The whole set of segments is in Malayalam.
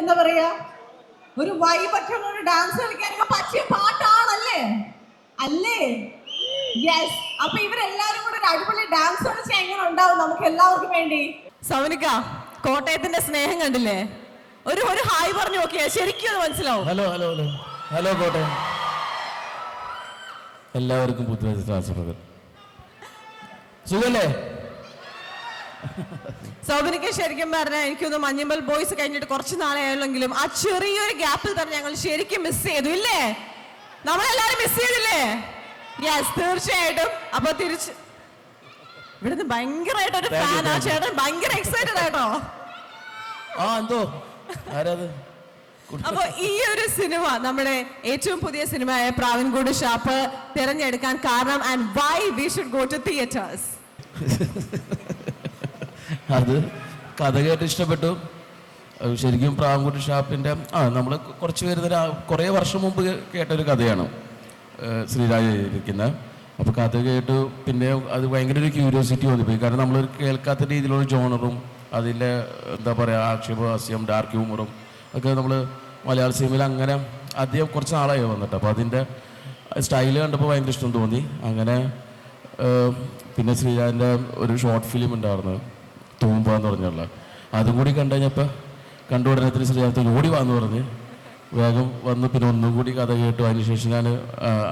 എന്താ പറയാ? ഒരു ഒരു ഡാൻസ് കളിക്കാനൊക്കെ പറ്റിയ പാട്ടാണല്ലേ? അല്ലേ? യെസ് അപ്പൊ ഇവരെല്ലാരും അടിപൊളി ഡാൻസ് കളിച്ചാൽ എങ്ങനെ ഉണ്ടാവും നമുക്ക് എല്ലാവർക്കും വേണ്ടി? സൗനിക കോട്ടയത്തിന്റെ സ്നേഹം കണ്ടില്ലേ? ഒരു ഒരു ഹായ് പറഞ്ഞു നോക്കിയാ ശരിക്കും അത് മനസ്സിലാവും. Hello hello hello hello Kottayam. എല്ലാവർക്കും പുതുവത്സര ആശംസകൾ സുഖല്ലേ? സൗബിനിക്ക് ശരിക്കും പറഞ്ഞാൽ എനിക്കൊന്ന് മഞ്ഞമ്പൽ ബോയ്സ് കഴിഞ്ഞിട്ട് കുറച്ച് നാളെ ആയുള്ളെങ്കിലും ആ ചെറിയൊരു ഗ്യാപ്പിൽ തന്നെ ഞങ്ങൾ ശരിക്കും മിസ് ചെയ്തു ഇല്ലേ? നമ്മളെല്ലാരും മിസ് ചെയ്തില്ലേ? യെസ് തീർച്ചയായിട്ടും. അപ്പൊ തിരിച്ച് ഇവിടുന്ന് ഭയങ്കരമായിട്ട് ഒരു ഫാൻ ആ. ചേട്ടൻ ഭയങ്കര എക്സൈറ്റഡ് ആയിട്ടോ? ആ എന്തോ? ആരാത്? കുട്ടി- അപ്പൊ ഈ ഒരു സിനിമ നമ്മുടെ ഏറ്റവും പുതിയ സിനിമയായ പ്രാവൻകൂട് ഷാപ്പ് തിരഞ്ഞെടുക്കാൻ കാരണം and why we should go to theatres അത് കഥ കേട്ട് ഇഷ്ടപ്പെട്ടു. ശരിക്കും പ്രാവൻകുട്ടി ഷാപ്പിന്റെ ആ നമ്മൾ കുറച്ച് പേര് കുറേ വർഷം മുമ്പ് കേട്ടൊരു കഥയാണ് ഏഹ് ശ്രീരാജ് എഴുതിയിരിക്കുന്ന അപ്പോൾ കഥ കേട്ട് പിന്നെ അത് ഭയങ്കര ഒരു ക്യൂരിയോസിറ്റി തോന്നിപ്പോയി കാരണം നമ്മൾ കേൾക്കാത്ത രീതിയിലുള്ള ജോണറും അതിലെ എന്താ പറയുക ആക്ഷേപഹാസ്യം ഡാർക്ക് ഹ്യൂമറും ഒക്കെ നമ്മൾ മലയാള സിനിമയിൽ അങ്ങനെ അധികം കുറച്ച് നാളായി വന്നിട്ട്. അപ്പോൾ അതിന്റെ സ്റ്റൈൽ കണ്ടപ്പോൾ ഭയങ്കര ഇഷ്ടം തോന്നി. അങ്ങനെ പിന്നെ ശ്രീരാജിന്റെ ഒരു ഷോർട്ട് ഫിലിം ഉണ്ടായിരുന്നു തൂമ്പ എന്ന് പറഞ്ഞുള്ള. അതും കൂടി കണ്ടു കഴിഞ്ഞപ്പോൾ കണ്ട ഉടനെ ശ്രീരാജത്തിൽ ഓടി വാന്ന് പറഞ്ഞ്. വേഗം വന്ന് പിന്നെ ഒന്നും കൂടി കഥ കേട്ടു. അതിനുശേഷം ഞാൻ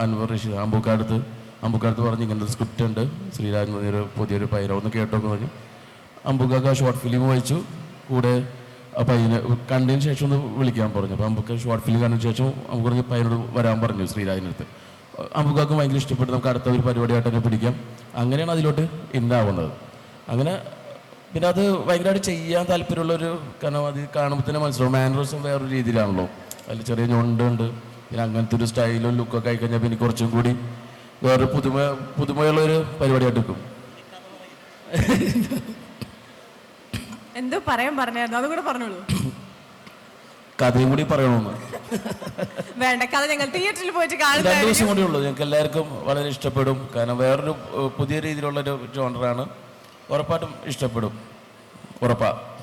അൻവർ റഷീദ് അമ്പൂക്കാടുത്ത് അമ്പൂക്കാടുത്ത് പറഞ്ഞ് ഒരു സ്ക്രിപ്റ്റ് ഉണ്ട്. ശ്രീരാജ് ഒരു പുതിയൊരു പൈര ഒന്ന് കേട്ടോന്ന് പറഞ്ഞു. അമ്പുക്കാക്ക് ആ ഷോർട്ട് ഫിലിം വായിച്ചു. കൂടെ ആ പയ്യന് കണ്ടതിന് ശേഷം ഒന്ന് വിളിക്കാൻ പറഞ്ഞു. അപ്പോൾ അമ്പുക്ക ഷോർട്ട് ഫിലിം കണ്ടതിന് ശേഷം നമുക്ക് പറഞ്ഞ് പയ്യനോട് വരാൻ പറഞ്ഞു ശ്രീരാജിന്റെ അടുത്ത്. അമ്പുക്കാക്ക് ഭയങ്കര ഇഷ്ടപ്പെട്ട്. നമുക്ക് അടുത്ത ഒരു പരിപാടിയായിട്ട് തന്നെ പിടിക്കാം. അങ്ങനെയാണ് അതിലോട്ട് ഇന്നാവുന്നത് അങ്ങനെ പിന്നെ അത് ഭയങ്കരമായിട്ട് ചെയ്യാൻ താല്പര്യമുള്ളൊരു കാരണം അത് കാണുമ്പോൾ തന്നെ മനസ്സിലാവും. മാനറസും വേറൊരു രീതിയിലാണല്ലോ. അതിൽ ചെറിയ ഞൊണ്ടുണ്ട് പിന്നെ അങ്ങനത്തെ ഒരു സ്റ്റൈലും ലുക്കൊക്കെ ആയിക്കഴിഞ്ഞാൽ പിന്നെ കുറച്ചും കൂടി വേറൊരു പുതുമ പുതുമയുള്ളൊരു പരിപാടിയായിട്ട് നിൽക്കും എന്തോ പറയാൻ പറഞ്ഞായിരുന്നു. അതും കൂടെ പറഞ്ഞോളൂ. കഥയും കൂടി പറയണമെന്ന്. വേണ്ട കഥ ഞങ്ങൾ തിയേറ്ററിൽ പോയിട്ട് രണ്ടു ദിവസം കൂടി ഉള്ളൂ. ഞങ്ങൾക്ക് എല്ലാവർക്കും വളരെ ഇഷ്ടപ്പെടും. കാരണം വേറൊരു പുതിയ രീതിയിലുള്ള ഒരു ജോണറാണ്. ഉറപ്പായിട്ടും ഇഷ്ടപ്പെടും. ഉറപ്പാ.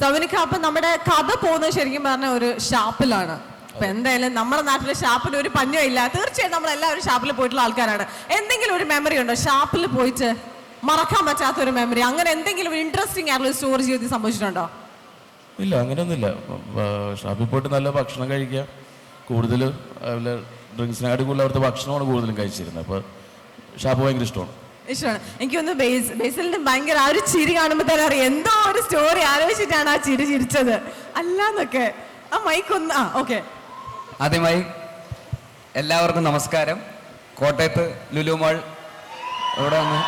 സവനിക്ക അപ്പൊ നമ്മുടെ കഥ പോകുന്നത് ശരിക്കും പറഞ്ഞ ഒരു ഷാപ്പിലാണ്. അപ്പൊ എന്തായാലും നമ്മുടെ നാട്ടിലെ ഷാപ്പിന് ഒരു പഞ്ഞോ ഇല്ല. തീർച്ചയായും നമ്മൾ എല്ലാവരും ഷാപ്പിൽ പോയിട്ടുള്ള ആൾക്കാരാണ്. എന്തെങ്കിലും ഒരു മെമ്മറി ഉണ്ടോ? ഷാപ്പിൽ പോയിട്ട് മറക്കാൻ പറ്റാത്ത ഒരു മെമ്മറി അങ്ങനെ എന്തെങ്കിലും ഒരു ഇൻട്രസ്റ്റിംഗ് ആയിട്ടുള്ള സ്റ്റോറി ജീവിതത്തിൽ സംഭവിച്ചിട്ടുണ്ടോ? ഇല്ല അങ്ങനെയൊന്നുമില്ല. ഷാപ്പിൽ പോയിട്ട് നല്ല ഭക്ഷണം കഴിക്കുക. കൂടുതൽ ഡ്രിങ്ക്സിനായിട്ട് കൂടുതൽ അവിടുത്തെ ഭക്ഷണമാണ് കൂടുതലും കഴിച്ചിരുന്നത്. അപ്പോൾ ഷാപ്പ് ഭയങ്കര ഇഷ്ടമാണ്. ഇഷ്ടമാണ്. എനിക്ക് ഒന്ന് ബേസ് ബേസിലിന്റെ ഭയങ്കര ആ ഒരു ചിരി കാണുമ്പോൾ തന്നെ അറിയാം. എന്തോ ഒരു സ്റ്റോറി ആലോചിച്ചിട്ടാണ് ആ ചിരി ചിരിച്ചത്. അല്ലാന്നൊക്കെ. ആ മൈക്ക് ഒന്ന് ആ ഓക്കെ ആദ്യമായി എല്ലാവർക്കും നമസ്കാരം. കോട്ടയത്ത് ലുലുമാൾ ഇവിടെ വന്ന്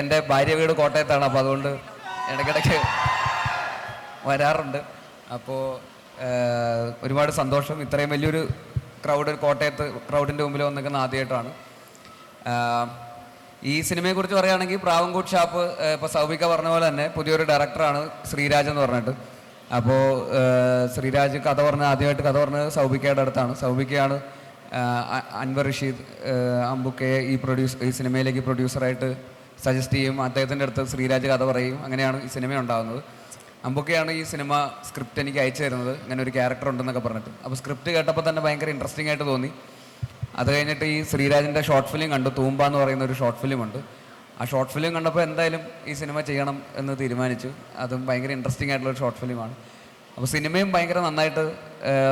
എന്റെ ഭാര്യ വീട് കോട്ടയത്താണ്. അപ്പോൾ അതുകൊണ്ട് ഇടയ്ക്കിടയ്ക്ക് വരാറുണ്ട്. അപ്പോൾ ഒരുപാട് സന്തോഷം. ഇത്രയും വലിയൊരു ക്രൗഡ് കോട്ടയത്ത് ക്രൗഡിന്റെ മുമ്പിൽ വന്നിരിക്കുന്ന ആദ്യമായിട്ടാണ്. ഈ സിനിമയെക്കുറിച്ച് പറയുകയാണെങ്കിൽ പ്രാവൻകൂട്ട് ഷാപ്പ് ഇപ്പോൾ സൗബിക പറഞ്ഞ പോലെ തന്നെ പുതിയൊരു ഡയറക്ടറാണ് ശ്രീരാജ് എന്ന് പറഞ്ഞിട്ട്. അപ്പോൾ ശ്രീരാജ് കഥ പറഞ്ഞ ആദ്യമായിട്ട് കഥ പറഞ്ഞത് സൗബിക്കയുടെ അടുത്താണ്. സൗബിക്കയാണ് അൻവർ റഷീദ് അമ്പുക്കയെ ഈ പ്രൊഡ്യൂസ് ഈ സിനിമയിലേക്ക് പ്രൊഡ്യൂസറായിട്ട് സജസ്റ്റ് ചെയ്യും. അദ്ദേഹത്തിന്റെ അടുത്ത് ശ്രീരാജ് കഥ പറയും. അങ്ങനെയാണ് ഈ സിനിമ ഉണ്ടാകുന്നത്. അമ്പൊക്കെയാണ് ഈ സിനിമ സ്ക്രിപ്റ്റ് എനിക്ക് അയച്ചു തരുന്നത്. ഇങ്ങനെ ഒരു ക്യാരക്ടർ ഉണ്ടെന്നൊക്കെ പറഞ്ഞിട്ട്. അപ്പോൾ സ്ക്രിപ്റ്റ് കേട്ടപ്പോൾ തന്നെ ഭയങ്കര ഇൻട്രസ്റ്റിംഗ് ആയിട്ട് തോന്നി. അത് കഴിഞ്ഞിട്ട് ഈ ശ്രീരാജിന്റെ ഷോർട്ട് ഫിലിം കണ്ടു. തൂമ്പ എന്ന് പറയുന്ന ഒരു ഷോർട്ട് ഫിലിം ഉണ്ട് ആ ഷോർട്ട് ഫിലിം കണ്ടപ്പോൾ എന്തായാലും ഈ സിനിമ ചെയ്യണം എന്ന് തീരുമാനിച്ചു. അതും ഭയങ്കര ഇൻട്രസ്റ്റിംഗ് ആയിട്ടുള്ള ഷോർട്ട് ഫിലിമാണ് അപ്പോൾ സിനിമയും ഭയങ്കര നന്നായിട്ട്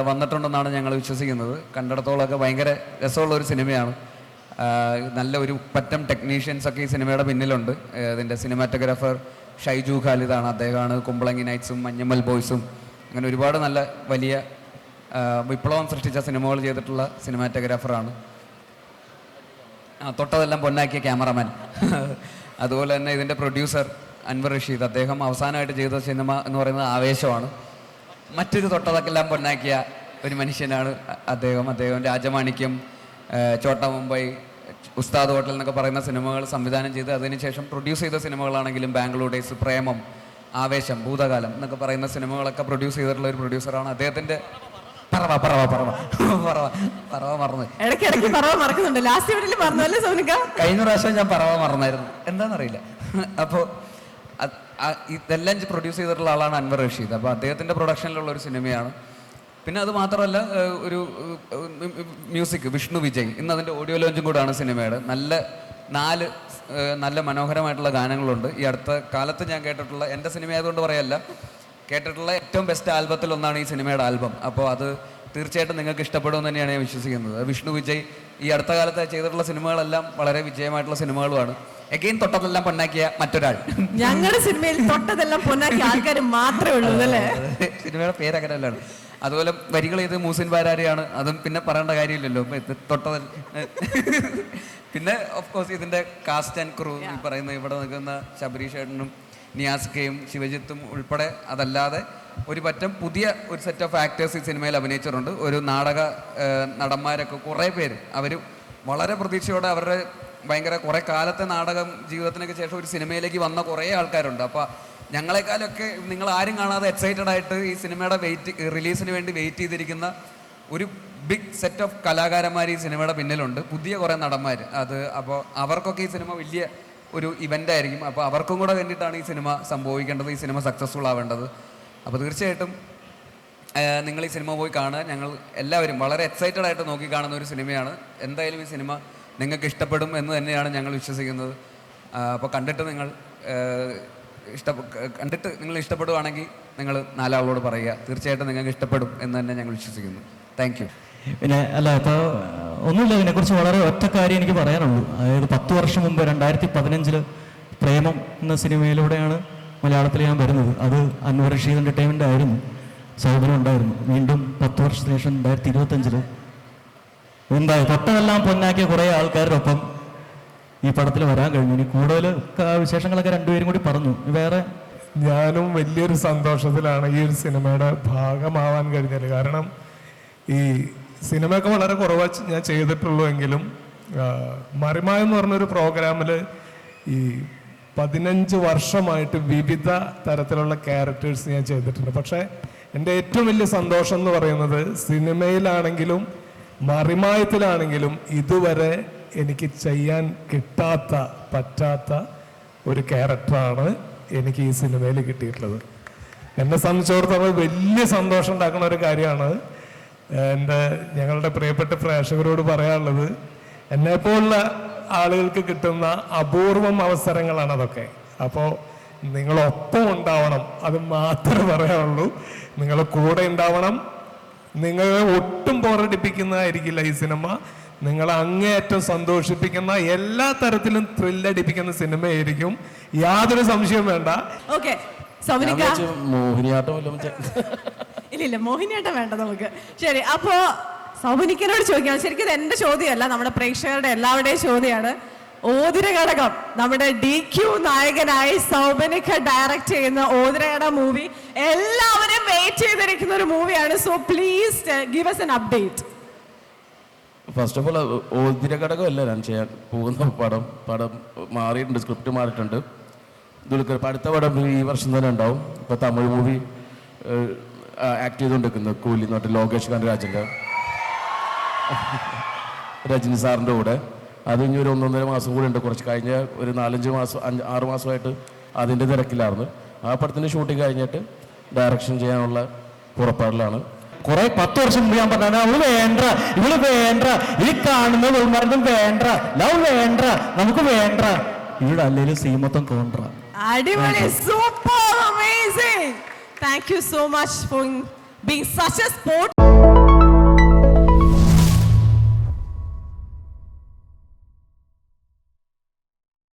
വന്നിട്ടുണ്ടെന്നാണ് ഞങ്ങൾ വിശ്വസിക്കുന്നത്. കണ്ടിടത്തോളമൊക്കെ ഭയങ്കര രസമുള്ള ഒരു സിനിമയാണ് നല്ല ഒരു പറ്റം ടെക്നീഷ്യൻസ് ഒക്കെ ഈ സിനിമയുടെ പിന്നിലുണ്ട്. ഇതിന്റെ സിനിമാറ്റോഗ്രാഫർ ഷൈജു ഖാലിദാണ്. അദ്ദേഹമാണ് കുമ്പളങ്ങി നൈറ്റ്സും മഞ്ഞമ്മൽ ബോയ്സും. അങ്ങനെ ഒരുപാട് നല്ല വലിയ വിപ്ലവം സൃഷ്ടിച്ച സിനിമകൾ ചെയ്തിട്ടുള്ള സിനിമാറ്റോഗ്രാഫറാണ് ആ തൊട്ടതെല്ലാം പൊന്നാക്കിയ ക്യാമറമാൻ. അതുപോലെ തന്നെ ഇതിന്റെ പ്രൊഡ്യൂസർ അൻവർ റഷീദ്. അദ്ദേഹം അവസാനമായിട്ട് ചെയ്ത സിനിമ എന്ന് പറയുന്നത് ആവേശമാണ്. മറ്റൊരു തൊട്ടതൊക്കെല്ലാം പൊന്നാക്കിയ ഒരു മനുഷ്യനാണ് അദ്ദേഹം. അദ്ദേഹം രാജമാണിക്യം ചോട്ട മുംബൈ ഉസ്താദ് ഹോട്ടൽ എന്നൊക്കെ പറയുന്ന സിനിമകൾ സംവിധാനം ചെയ്ത് അതിനുശേഷം പ്രൊഡ്യൂസ് ചെയ്ത സിനിമകളാണെങ്കിലും ബാംഗ്ലൂർ ഡേയ്സ് പ്രേമം ആവേശം ഭൂതകാലം എന്നൊക്കെ പറയുന്ന സിനിമകളൊക്കെ പ്രൊഡ്യൂസ് ചെയ്തിട്ടുള്ള ഒരു പ്രൊഡ്യൂസറാണ് അദ്ദേഹത്തിന്റെ പറവ പറവ പറവ. പറവ പറവ മറന്നു. ഇടയ്ക്ക് ഇടയ്ക്ക് പറവ മറക്കുന്നുണ്ട്. ലാസ്റ്റ് വീട്ടിൽ പറഞ്ഞല്ലേ സോനിക്ക? കഴിഞ്ഞ പ്രാവശ്യം ഞാൻ പറവ മറന്നായിരുന്നു. എന്താണെന്നറിയില്ല അപ്പോൾ ഇതെല്ലാം പ്രൊഡ്യൂസ് ചെയ്തിട്ടുള്ള ആളാണ് അൻവർ റഷീദ്. അപ്പോൾ അദ്ദേഹത്തിന്റെ പ്രൊഡക്ഷനിലുള്ള ഒരു സിനിമയാണ്. പിന്നെ അത് മാത്രമല്ല ഒരു മ്യൂസിക് വിഷ്ണു വിജയ്. ഇന്ന് അതിന്റെ ഓഡിയോ ലോഞ്ചും കൂടാണ് സിനിമയുടെ. നല്ല നാല് നല്ല മനോഹരമായിട്ടുള്ള ഗാനങ്ങളുണ്ട്. ഈ അടുത്ത കാലത്ത് ഞാൻ കേട്ടിട്ടുള്ള എന്റെ സിനിമ ആയതുകൊണ്ട് പറയല്ല. കേട്ടിട്ടുള്ള ഏറ്റവും ബെസ്റ്റ് ആൽബത്തിൽ ഒന്നാണ് ഈ സിനിമയുടെ ആൽബം അപ്പോൾ അത് തീർച്ചയായിട്ടും നിങ്ങൾക്ക് ഇഷ്ടപ്പെടുമെന്ന് തന്നെയാണ് ഞാൻ വിശ്വസിക്കുന്നത്. വിഷ്ണു വിജയ് ഈ അടുത്ത കാലത്ത് ചെയ്തിട്ടുള്ള സിനിമകളെല്ലാം വളരെ വിജയമായിട്ടുള്ള സിനിമകളുമാണ്. എഗെയിൻ തൊട്ടതെല്ലാം പൊന്നാക്കിയ മറ്റൊരാൾ. ഞങ്ങളുടെ സിനിമയിൽ തൊട്ടതെല്ലാം പൊന്നാക്കിയ ആൾക്കാർ മാത്രമേ ഉള്ളൂ അല്ലേ? സിനിമയുടെ പേര് അങ്ങനെയല്ലാണ് അതുപോലെ വരികൾ ചെയ്ത് മൂസിൻ ബാരാരിയാണ് അതും പിന്നെ പറയേണ്ട കാര്യമില്ലല്ലോ. തൊട്ടത് പിന്നെ ഓഫ് കോഴ്സ് ഇതിന്റെ കാസ്റ്റ് ആൻഡ് ക്രൂ ഈ പറയുന്ന ഇവിടെ നിൽക്കുന്ന ശബരീഷ് ഏട്ടനും നിയാസ്കയും ശിവജിത്തും ഉൾപ്പെടെ അതല്ലാതെ ഒരു പറ്റം പുതിയ ഒരു സെറ്റ് ഓഫ് ആക്ടേഴ്സ് ഈ സിനിമയിൽ അഭിനയിച്ചിട്ടുണ്ട്. ഒരു നാടക നടന്മാരൊക്കെ കുറേ പേര്. അവർ വളരെ പ്രതീക്ഷയോടെ അവരുടെ ഭയങ്കര കുറേ കാലത്തെ നാടകം ജീവിതത്തിനൊക്കെ ശേഷം ഒരു സിനിമയിലേക്ക് വന്ന കുറേ ആൾക്കാരുണ്ട്. അപ്പോൾ ഞങ്ങളെക്കാളൊക്കെ നിങ്ങൾ ആരും കാണാതെ എക്സൈറ്റഡ് ആയിട്ട് ഈ സിനിമയുടെ വെയിറ്റ് റിലീസിന് വേണ്ടി വെയിറ്റ് ചെയ്തിരിക്കുന്ന ഒരു ബിഗ് സെറ്റ് ഓഫ് കലാകാരന്മാർ ഈ സിനിമയുടെ പിന്നിലുണ്ട്. പുതിയ കുറേ നടന്മാർ അത് അപ്പോൾ അവർക്കൊക്കെ ഈ സിനിമ വലിയ ഒരു ഇവന്റ് ആയിരിക്കും. അപ്പോൾ അവർക്കും കൂടെ വേണ്ടിയിട്ടാണ് ഈ സിനിമ സംഭവിക്കേണ്ടത് ഈ സിനിമ സക്സസ്ഫുൾ ആവേണ്ടത്. അപ്പോൾ തീർച്ചയായിട്ടും നിങ്ങൾ ഈ സിനിമ പോയി കാണുക. ഞങ്ങൾ എല്ലാവരും വളരെ എക്സൈറ്റഡ് ആയിട്ട് നോക്കി കാണുന്ന ഒരു സിനിമയാണ് എന്തായാലും ഈ സിനിമ നിങ്ങൾക്ക് ഇഷ്ടപ്പെടും എന്ന് തന്നെയാണ് ഞങ്ങൾ വിശ്വസിക്കുന്നത്. അപ്പോൾ കണ്ടിട്ട് നിങ്ങൾ ഇഷ്ട കണ്ടിട്ട് നിങ്ങൾ ഇഷ്ടപ്പെടുവാണെങ്കിൽ നിങ്ങൾ നാലാളോട് പറയുക. തീർച്ചയായിട്ടും നിങ്ങൾക്ക് ഇഷ്ടപ്പെടും എന്ന് തന്നെ ഞങ്ങൾ വിശ്വസിക്കുന്നു. താങ്ക് പിന്നെ അല്ല ഇപ്പോൾ ഒന്നുമില്ല ഇതിനെക്കുറിച്ച് വളരെ ഒറ്റ കാര്യം എനിക്ക് പറയാനുള്ളൂ. അതായത് പത്ത് വർഷം മുമ്പ് രണ്ടായിരത്തി പതിനഞ്ചിൽ പ്രേമം എന്ന സിനിമയിലൂടെയാണ് മലയാളത്തിൽ ഞാൻ വരുന്നത്. അത് അൻവർ റഷീദ് എന്റർടൈൻമെന്റ് ആയിരുന്നു. സൗബിനും ഉണ്ടായിരുന്നു. വീണ്ടും പത്ത് വർഷത്തിന് ശേഷം രണ്ടായിരത്തി ഇരുപത്തഞ്ചിൽ എന്തായി തൊട്ടതെല്ലാം പൊന്നാക്കിയ കുറേ ആൾക്കാരോടൊപ്പം ഈ പടത്തിൽ വരാൻ കഴിഞ്ഞു. ഇനി കൂടുതൽ വിശേഷങ്ങളൊക്കെ രണ്ടുപേരും കൂടി പറഞ്ഞു. വേറെ? ഞാനും വലിയൊരു സന്തോഷത്തിലാണ് ഈ ഒരു സിനിമയുടെ ഭാഗമാവാൻ കഴിഞ്ഞത്. കാരണം ഈ സിനിമയൊക്കെ വളരെ കുറവാ ഞാൻ ചെയ്തിട്ടുള്ളൂ എങ്കിലും ആ, മറിമ എന്ന് പറഞ്ഞൊരു പ്രോഗ്രാമിൽ ഈ പതിനഞ്ച് വർഷമായിട്ട് വിവിധ തരത്തിലുള്ള ക്യാരക്ടേഴ്സ് ഞാൻ ചെയ്തിട്ടുണ്ട്. പക്ഷേ എന്റെ ഏറ്റവും വലിയ സന്തോഷം എന്ന് പറയുന്നത് സിനിമയിലാണെങ്കിലും മറിമായത്തിലാണെങ്കിലും ഇതുവരെ എനിക്ക് ചെയ്യാൻ കിട്ടാത്ത പറ്റാത്ത ഒരു ക്യാരക്ടറാണ് എനിക്ക് ഈ സിനിമയിൽ കിട്ടിയിട്ടുള്ളത്. എന്നെ സംബന്ധിച്ചിടത്തോളം വലിയ സന്തോഷം ഉണ്ടാക്കുന്ന ഒരു കാര്യമാണ് എന്റെ ഞങ്ങളുടെ പ്രിയപ്പെട്ട പ്രേക്ഷകരോട് പറയാനുള്ളത് എന്നെപ്പോലുള്ള ആളുകൾക്ക് കിട്ടുന്ന അപൂർവം അവസരങ്ങളാണ് അതൊക്കെ. അപ്പോൾ നിങ്ങളൊപ്പം ഉണ്ടാവണം അത് മാത്രമേ പറയാനുള്ളൂ. നിങ്ങൾ കൂടെ ഉണ്ടാവണം. നിങ്ങളെ ഒട്ടും ബോറടിപ്പിക്കുന്നതായിരിക്കില്ല ഈ സിനിമ. നിങ്ങളെ അങ്ങേയറ്റം സന്തോഷിപ്പിക്കുന്ന എല്ലാ തരത്തിലും ത്രില്ലടിപ്പിക്കുന്ന സിനിമയായിരിക്കും. യാതൊരു സംശയവും വേണ്ട. ഓക്കെ. മോഹിനിയാട്ടം ഇല്ല ഇല്ല മോഹിനിയാട്ടം വേണ്ട നമുക്ക്. ശരി അപ്പോ സൗമനിക്കനോട് ചോദിക്കാം. ശരിക്കും ഇത് എന്റെ ചോദ്യമല്ല നമ്മുടെ പ്രേക്ഷകരുടെ എല്ലാവരുടെയും ചോദ്യമാണ്. ഓതിര ഘടകം നമ്മുടെ ഡി ക്യു നായകനായി സൗബനിക്ക ഡയറക്റ്റ് ചെയ്യുന്ന ഓതിരകട മൂവി എല്ലാവരും വെയിറ്റ് ചെയ്തിരിക്കുന്ന ഒരു മൂവിയാണ് so please give us an update first of all ഓതിര ഘടകമല്ല ഞാൻ ചെയ്യാൻ പോകുന്ന പടം? പടം മാറിയിട്ടുണ്ട് സ്ക്രിപ്റ്റ് മാറിയിട്ടുണ്ട്. ദുൽഖർ അടുത്ത പടം ഈ വർഷം തന്നെ ഉണ്ടാവും. ഇപ്പോൾ തമിഴ് മൂവി ആക്ട് ചെയ്തുകൊണ്ടിരിക്കുന്നത് കൂലി എന്ന് പറഞ്ഞിട്ട് ലോകേഷ് കനരാജിന്റെ രജനി സാറിന്റെ കൂടെ. അത് ഇനി ഒരു ഒന്നൊന്നര മാസം കൂടെ ഉണ്ട്. കുറച്ച് കഴിഞ്ഞ ഒരു നാലഞ്ച് മാസം അഞ്ച് ആറ് മാസമായിട്ട് അതിന്റെ തിരക്കിലായിരുന്നു. ആ പടത്തിന്റെ ഷൂട്ടിംഗ് കഴിഞ്ഞിട്ട് ഡയറക്ഷൻ ചെയ്യാനുള്ള പുറപ്പാടിലാണ്. കുറെ പത്ത് വർഷം മുമ്പ് ഞാൻ പറഞ്ഞ അവൾ വേണ്ട ഇവൾ വേണ്ട ഈ കാണുന്ന വെളുമാരൊന്നും വേണ്ട ലവ് വേണ്ട നമുക്ക് വേണ്ട. ഇവിടെ അല്ലെങ്കിലും സീമത്തം കോൺട്ര. അടിപൊളി super amazing Thank you so much for being such a sport.